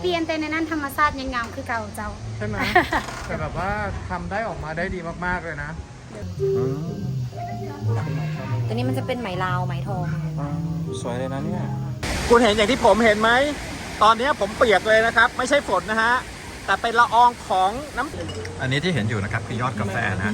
เปลี่ยนแต่ในนั้นธรรมชาติยังงามคือเก่าเจ้า ใช่ไหม แต่แบบว่าทำได้ออกมาได้ดีมากๆเลยนะตัวนี้มันจะเป็นไหมลาวไหมทอง สวยเลยนะเนี่ย คุณเห็นอย่างที่ผมเห็นไหม ตอนนี้ผมเปียกเลยนะครับ ไม่ใช่ฝนนะฮะ แต่เป็นละอองของน้ำอันนี้ที่เห็นอยู่นะครับคือยอดกาแฟนะ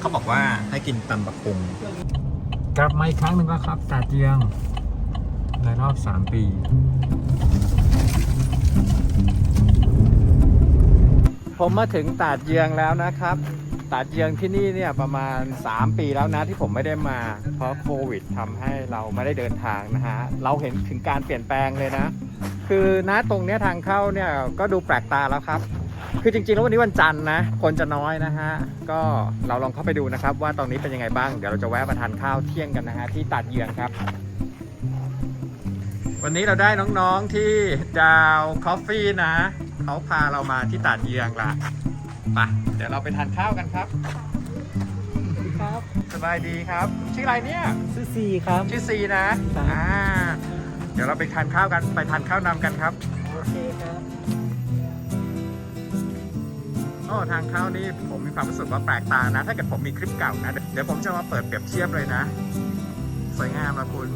เขาบอกว่าให้กินตำบักคุงกลับมาอีกครั้งหนึ่งแล้วครับตาเจียงในรอบ 3 ปี ผมมาถึงตาดเยืองแล้วนะครับ ตาดเยืองที่นี่เนี่ยประมาณ 3 ปีแล้วนะที่ผมไม่ได้มา เพราะโควิดทำให้เราไม่ได้เดินทางนะฮะ เราเห็นถึงการเปลี่ยนแปลงเลยนะ คือนะตรงเนี้ยทางเข้าเนี่ยก็ดูแปลกตาแล้วครับ คือจริงๆแล้ววันนี้วันจันทร์นะ คนจะน้อยนะฮะ ก็เราลองเข้าไปดูนะครับ ว่าตรงนี้เป็นยังไงบ้าง เดี๋ยวเราจะแวะมาทานข้าวเที่ยงกันนะฮะที่ตาดเยืองครับวันนี้เราได้น้องๆที่ดาวคอฟฟี่นะ เขาพาเรามาที่ตาดเยืองละไปเดี๋ยวเราไปทานข้าวกันครับ ครับสบายดีครับ ชื่ออะไรเนี่ยชื่อซีครับ ชื่อซีนะ ครับ อ่า เดี๋ยวเราไปทานข้าวกัน ไปทานข้าวนำกันครับโอเคครับโอ้ทางเข้านี่ผมมีความรู้สึกว่าแปลกตานะ ถ้าเกิดผมมีคลิปเก่านะ เดี๋ยวผมจะมาเปิดเปรียบเทียบเลยนะ สวยงามนะคุณ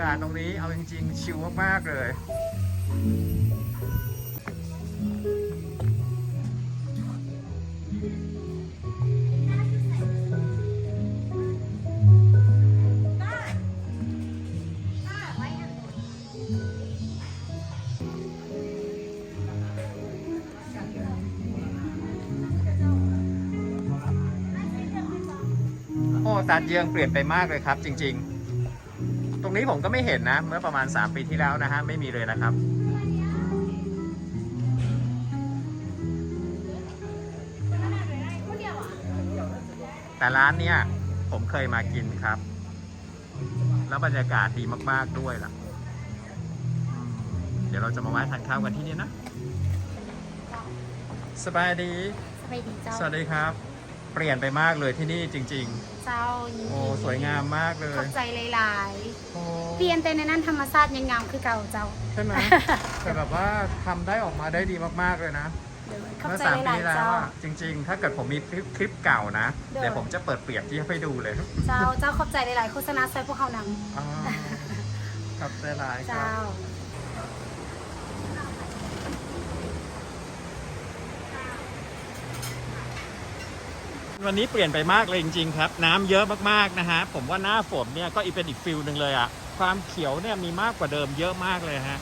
ากาศตรงนี้เอาจริง ๆ ชิลมาก ๆ เลย โอ้ตาดเยืองเปลี่ยนไปมากเลยครับ จริง ๆ รงนี้ผมก็ไม่เห็นนะ เมื่อประมาณ 3 ปีที่แล้วนะฮะ ไม่มีเลยนะครับ แต่ร้านเนี้ยผมเคยมากินครับ แล้วบรรยากาศดีมาก ๆ ด้วยล่ะอืมเดี๋ยวเราจะมาแวะทานข้าวกันที่นี่นะ สบายดี สบายดีเจ้า สวัสดีครับ เปลี่ยนไปมากเลยที่นี่จริง เจ้ายินๆดีโอ้สวยงามมากเลยเข้าใจหลายโอ้ๆ เปลี่ยนแต่ในนั้นธรรมชาติยังงามคือเก่าเจ้าใช่ไหมแต่แบบว่าทำได้ออกมาได้ดีมากๆเลยนะเข้าเมื่อใจสามหปีลายที่ๆแล้วเจ้า อะจริง ๆ ถ้าเกิดผมมีคลิปคลิปเก่านะ เดี๋ยว เดี๋ยวผมจะเปิดเปรียบเทียบให้ดูเลยเจ้าเจ้าเข้าใจหลายๆโฆษณาใส่พวกเขานอ๋อครับได้หลายำครัเจ้า บ วันนี้เปลี่ยนไปมากเลยจริงๆครับ น้ำเยอะมากๆนะฮะผมว่าหน้าฝนเนี่ยก็อีกเป็นอีกฟิลหนึ่งเลยอะความเขียวเนี่ยมีมากกว่าเดิมเยอะมากเลยฮะ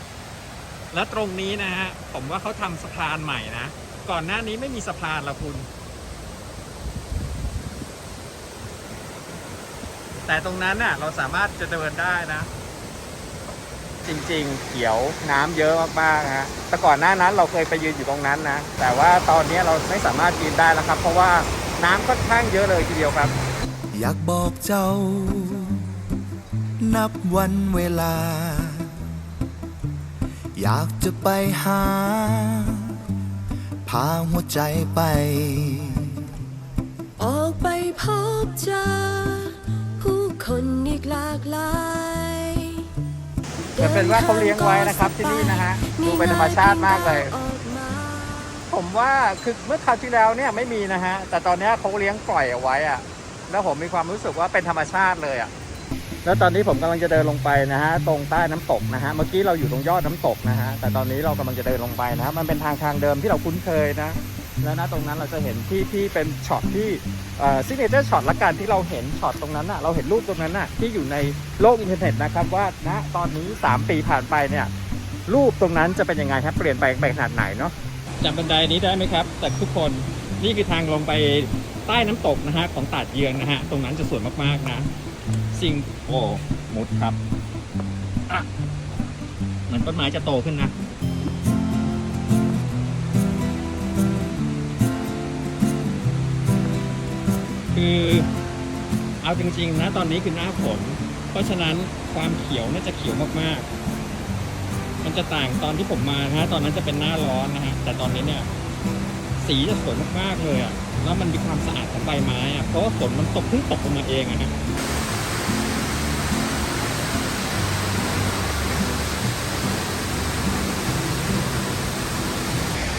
และตรงนี้นะฮะผมว่าเขาทำสะพานใหม่นะก่อนหน้านี้ไม่มีสะพานละคุณ แต่ตรงนั้นน่ะเราสามารถจะเดินได้นะ จริงๆ เขียวน้ำเยอะมากๆฮะแต่ก่อนหน้านั้นเราเคยไปยืนอยู่ตรงนั้นนะแต่ว่าตอนนี้เราไม่สามารถยืนได้แล้วครับ เพราะว่า น้ำค่อนข้างเยอะเลยทีเดียวครับ อยากบอกเจ้า นับวันเวลา อยากจะไปหา พาหัวใจไป ออกไปพบเจอผู้คนอีกหลากหลายจะเป็นว่าเขาเลี้ยงไว้นะครับที่นี่นะฮะดูเป็นธรรมชาติมากเลยออกมา ผมว่าคือเมื่อคราวที่แล้วเนี่ยไม่มีนะฮะ แต่ตอนนี้เขาเลี้ยงปล่อยเอาไว้อะแล้วผมมีความรู้สึกว่าเป็นธรรมชาติเลยอะแล้วตอนนี้ผมกำลังจะเดินลงไปนะฮะตรงใต้น้ำตกนะฮะเมื่อกี้เราอยู่ตรงยอดน้ำตกนะฮะแต่ตอนนี้เรากำลังจะเดินลงไปนะฮะมันเป็นทางทางเดิมที่เราคุ้นเคยนะแล้วนะตรงนั้นเราจะเห็นที่ที่เป็นช็อตที่ซิกเนเจอร์ช็อตละกันที่เราเห็นช็อตตรงนั้นอะเราเห็นรูปตรงนั้นอะที่อยู่ในโลกอินเทอร์เน็ตนะครับว่าณตอนนี้ 3 ปีผ่านไปเนี่ยรูปตรงนั้นจะเป็นยังไงครับเปลี่ยนไปไปขนาดไหนเนาะ จำบันไดนี้ได้ไหมครับแต่ทุกคนนี่คือทางลงไปใต้น้ำตกนะฮะของตาดเยืองนะฮะตรงนั้นจะสวยมากๆนะ สิ่งโอ้มุดครับอะเหมือนต้นไม้จะโตขึ้นนะคือเอาจริงๆนะตอนนี้คือหน้าฝนเพราะฉะนั้นความเขียวน่าจะเขียวมากๆ มันจะต่างตอนที่ผมมานะฮะตอนนั้นจะเป็นหน้าร้อนนะฮะแต่ตอนนี้เนี่ย สีจะสวยมากๆเลยอะแล้วมันมีความสะอาดของใบไม้อะเพราะว่าฝนมันตกเพิ่งตกลงมาเองอะฮะ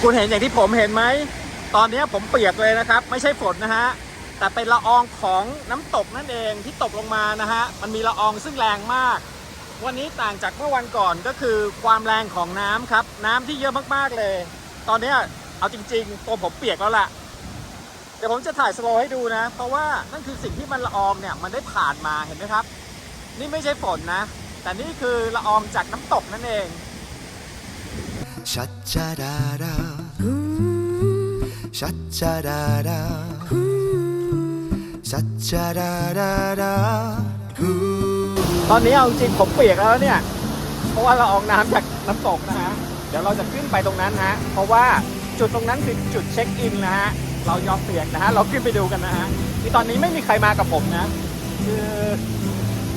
คุณเห็นอย่างที่ผมเห็นไหม ตอนนี้ผมเปียกเลยนะครับ ไม่ใช่ฝนนะฮะ แต่เป็นละอองของน้ำตกนั่นเองที่ตกลงมานะฮะ มันมีละอองซึ่งแรงมาก วันนี้ต่างจากเมื่อวันก่อนก็คือความแรงของน้ำครับ น้ำที่เยอะมากๆเลย ตอนนี้เอาจริง ๆ ตัวผมเปียกแล้วล่ะเดี๋ยวผมจะถ่ายสโลว์ให้ดูนะ เพราะว่านั่นคือสิ่งที่มันละอองเนี่ยมันได้ผ่านมาเห็นไหมครับ นี่ไม่ใช่ฝนนะ แต่นี่คือละอองจากน้ำตกนั่นเองชัดจาดาดาชัดจาดาดาชัดจาดาดาดา ตอนนี้เอาจริงผมเปียกแล้วเนี่ย เพราะว่าเราออกน้ำจากน้ำตกนะฮะ เดี๋ยวเราจะขึ้นไปตรงนั้นฮะ เพราะว่าจุดตรงนั้นคือจุดเช็คอินนะฮะ เรายอมเปียกนะฮะ เราขึ้นไปดูกันนะฮะที่ตอนนี้ไม่มีใครมากับผมนะ คือ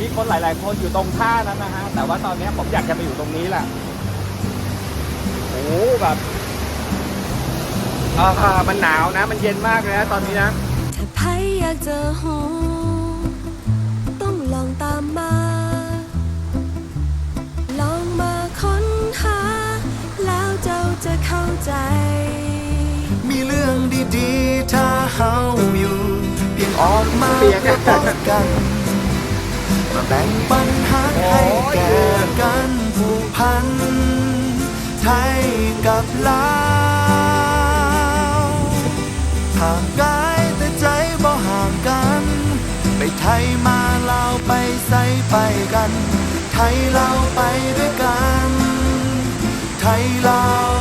มีคนหลาย ๆ คนอยู่ตรงท่านั้นนะฮะ แต่ว่าตอนนี้ผมอยากจะไปอยู่ตรงนี้แหละ โอ้โหแบบอ่ามันหนาวนะ มันเย็นมากเลยนะตอนนี้นะถ้าใครอยากเจอหอ ออกมาเปียกเพื่อพบกันมาแบ่งปัญหาให้แก่กันผูกพัน ไทยกับลาวห่างกายแต่ใจบ่ห่างกัน ไปไทยมาลาวไปใส่ไปกัน ไทยลาวไปด้วยกัน ไทยลาว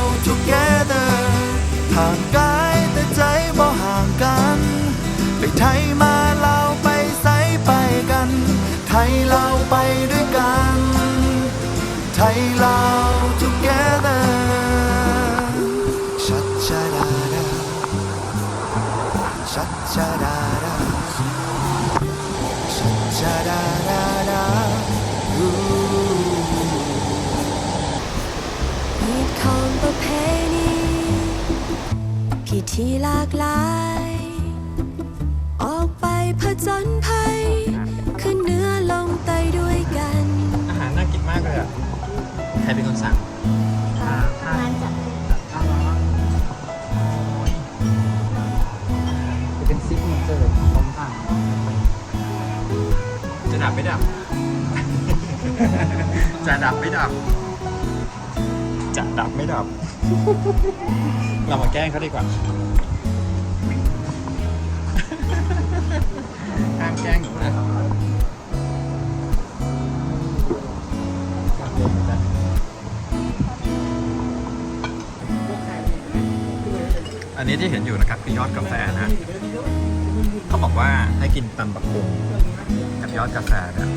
อูมีของประเพณีพิธีหลากหลาย รเป็นคนสั่งร้านจัดจะเป็นซิกเนเจอร์ของทางจะดับไม่ดับ จะดับไม่ดับ จะดับไม่ดับ เรามาแกล้งเขาดีกว่า อันนี้ที่เห็นอยู่นะครับคือยอดกาแฟนะเขาบอกว่าให้กินตันบักคุงกับยอดกาแฟเนี่ย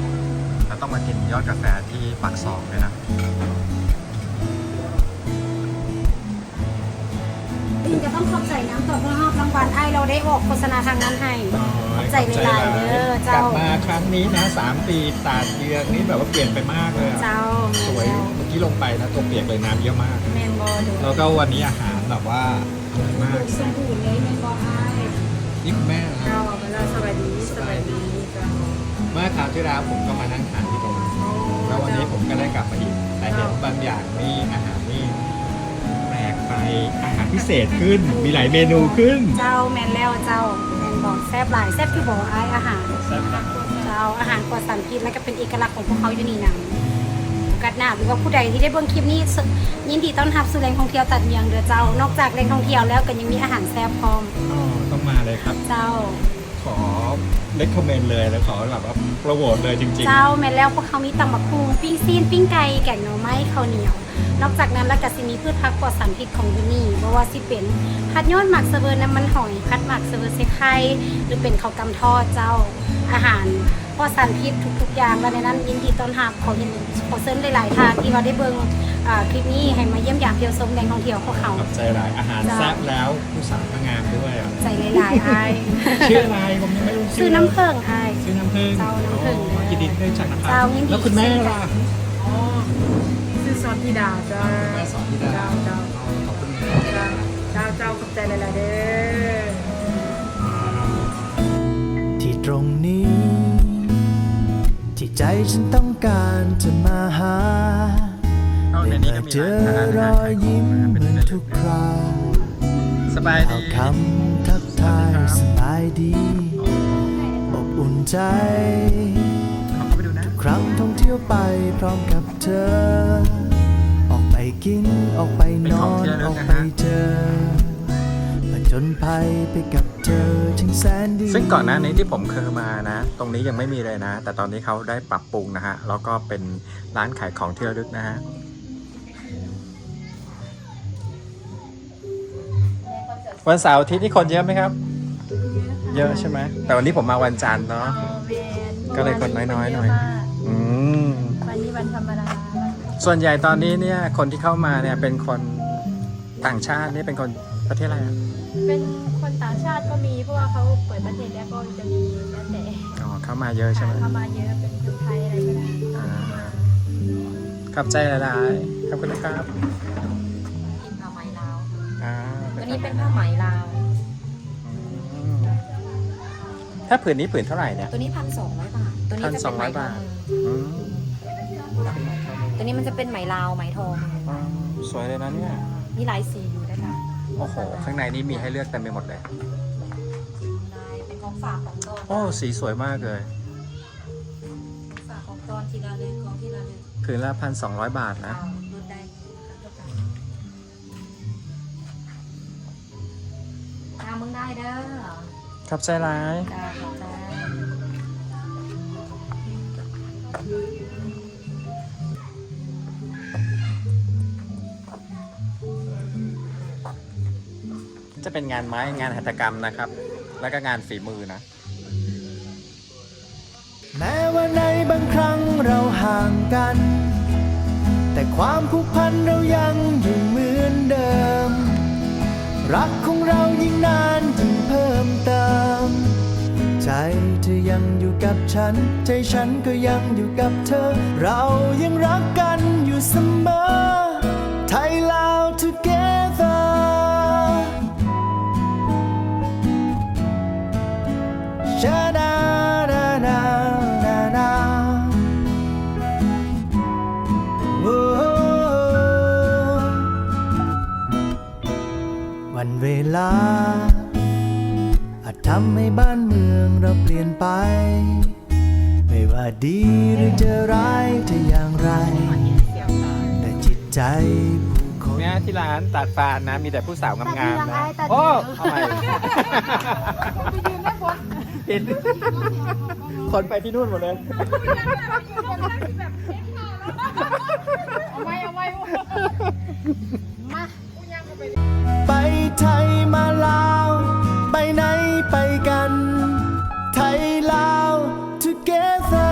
แล้วต้องมากินยอดกาแฟที่ปากซองด้วยนะจริงจะต้องขอบใจน้ำตกเพื่อห้องรางวัลไอเราได้ออกโฆษณาทางนั้นให้ขอบใจหลายๆเด้อกลัเจ้าบมาครั้งนี้นะสามปีตาดเยืองนี่แบบว่าเปลี่ยนไปมากเลยอะเจ้าสวยเมื่อกี้ลงไปนะตัวเปียกเลยน้ำเยอะมาก แมนบอดูแล้วก็วันนี้อาหารแบบว่า อร่อยมากสมบูรณ์เลยแมนบอไอนี่คุณแม่นะคเจ้ารับเวลาสวัสดีสวัสดีเจ้าเมื่อคราวที่แล้วผมก็มานั่งทานที่ตรงนั้นแล้ววันนี้ผมก็ได้กลับมาอีกแต่เห็นบางอย่างนี่อาหารนี่แปลกไปอาหารพิเศษขึ้นมีหลายเมนูขึ้นเจ้าแมนแล้วเจ้าแมนบอกแซบหลายแซบที่บอกไออาหาร แซ่บนะเจ้าอาหารปลอดสารพิษและก็เป็นเอกลักษณ์ของพวกเขาอยู่นี่นะโอ กาสหน้าหรือว่าผู้ใดที่ได้เบิ่งคลิปนี้สยินดีต้อนรับสู่แหล่งท่องเที่ยวตัดเมียงเด้อเจ้า นอกจากแหล่งท่องเที่ยวแล้วก็ยังมีอาหารแซ่บพร้อมอ๋อต้องมาเลยครับ เจ้า ขอเล c กคอมเมนต์เลยแล้วขอแบบว่าโปรโมทเลยจริงเจ้าแม่นแล้วพวกเขามีตำบักคุงปิ้งซีนปิ้งไก่แกงหน่อไม้ข้าวเหนียว นอกจากนั้นแล้วก็สิมีพืชผักปลอดสารพิษของที่นี่บ่ว่าสิเป็นผัดยอดหมักเสเวอร์น้ำมันหอยผัดหมักเสเวอร์เซไข่หรือเป็นข้าวกำทอดเจ้าอาหาร ปลอดสารพิษทุกๆอย่างและในนั้นยินดีต้อนรับขอยินขอเชิญหลายๆท่านที่ว่าได้เบิ่งอ่าคลิปนี้ให้มาเยี่ยมยามเที่ยวชมแหล่งท่องเที่ยวของเขาๆขอบใจหลายอาหารจ้ะ แซ่บแล้วผู้สาวก็งามด้วยอะใจหลายๆอ้ายชื่ออะไรผมยังไม่รู้ซื้อน้ำเพิ่งอ้าย ชื่อน้ำผึ้งเจ้าน้ำผึ้งอ๋อยินดีที่ได้รู้จักนะครับเจ้ายินดี แล้วคุณแม่ล่ะชื่อซอนธิดาจ้าแม่สอนที่ดาเจ้าเจ้าขอบคุณเจ้าเจ้าเจ้าขอบใจหลายๆเด้อ ที่ตรงนี้ที่ ใจฉันต้องการจะมาหาเอาในได้นี้มาก็มีเจอร้านรอาอหารยยิ้มเหมือนทุกคราวสบายเอาดีคำทักทายสบายดีอบอุ่นใจขอเข้าไปดูนะครั้งท่องเที่ยวไปพร้อมกับเธอ ออกไปกินออกไปนอนออกไปเจอผจญภัยไปกับ เธอถึงแสนดีซึ่งก่อนหน้านี้ที่ผมเคยมานะ ตรงนี้ยังไม่มีเลยนะ แต่ตอนนี้เขาได้ปรับปรุงนะฮะ แล้วก็เป็นร้านขายของที่ระลึกนะฮะวันเสาร์อาทิตย์นี่คนเยอะไหมครับ เยอะใช่ไหมแต่วันนี้ผมมาวันจันทร์เนาะก็เลยคนน้อยๆหน่อยอืมวันนี้วันธรรมดาส่วนใหญ่ตอนนี้เนี่ยคนที่เข้ามาเนี่ยเป็นคนต่างชาตินี่เป็นคน ประเทศอะไรอะเป็นคนต่างชาติก็มีเพราะว่าเขาเปิดประเทศแล้วก็จะมีแล้วแต่อ๋อเข้ามาเยอะใช่ไหมเข้ามาเยอะเป็นคนไทยอะไรก็ได้อ่าขอบใจหลายๆขอบคุณนะครับกินผ้าไหมลาวอ่าตัวนี้เป็นผ้าไหมลาวอืมถ้าผืนนี้ผืนเท่าไหร่เนี่ยตัวนี้พันสองร้อยบาทตัวนี้จะเป็นไหม1,200ทบาอทงอืมตัวนี้มันจะเป็นไหมลาวไหมทองอ๋อสวยเลยนะเนี่ยมีหลายสีอยู่นะคะ โอ้โห ข้างในนี่มีให้เลือกเต็มไปหมดเลย ได้เป็นของฝากของตอนโอ้ สีสวยมากเลยฝากของตอนทีละเรือนของทีละเรือนผืนละพันสองร้อยบาทนะเอาลดได้ตามมึงได้เด้อขอบใจร้าย จ้า เป็นงานไม้งานหัตถกรรมนะครับ แล้วก็งานฝีมือนะ แม้ว่าในบางครั้งเราห่างกัน แต่ความผูกพันเรายังอยู่เหมือนเดิม รักของเรายิ่งนานยิ่งเพิ่มเติม ใจเธอยังอยู่กับฉัน ใจฉันก็ยังอยู่กับเธอ เรายังรักกันอยู่เสมอไทยลาว together วันเวลา อาจทำให้บ้านเมืองเราเปลี่ยนไป ไม่ว่าดีหรือจะร้ายจะอย่างไร แต่จิตใจผู้คนเนี่ยที่ร้านตัดฟานนะ มีแต่ผู้สาวงามๆนะ โอ้เอาใหม่ผิด เห็นคนไปที่นู่นหมดเลย เอาไว้เอาไว้มาไปไทยมาลาว ไปไหนไปกัน ไทยลาว together